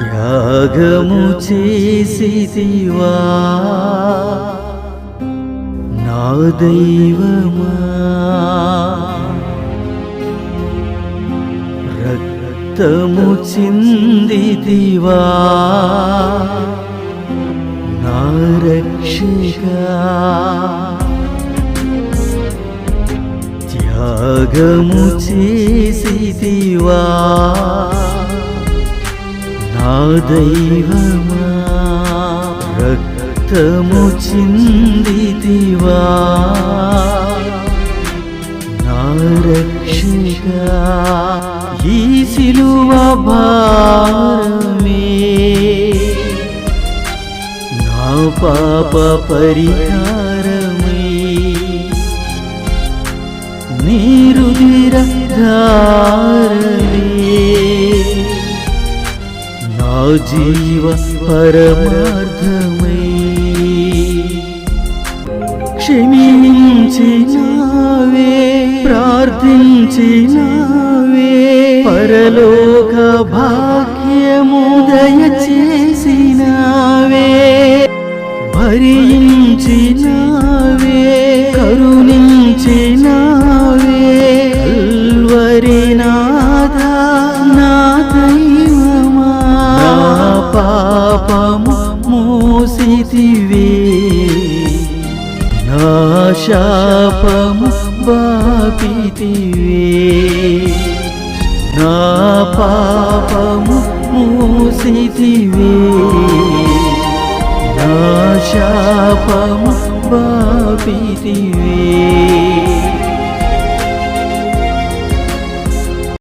త్యాగము చేసివా నా దైవమా? రక్తము చిందివా నా రక్షగా త్యాగము చేసివా నా దైవమా రక్తము చిందివా నా రక్షగా ఈ సిలువ భారమే. నా పాప పరిహారమే. నీరు నా జీవ పరమార్థమై క్షమించినావే ప్రార్థించినావే పరలోక భాగ్యము దయచేసినావే భరించినావే. పాపము మోసితివే. నా శాపము బాపితివే. నా పాపము మూసితివే. నా శాపము బాపితివే.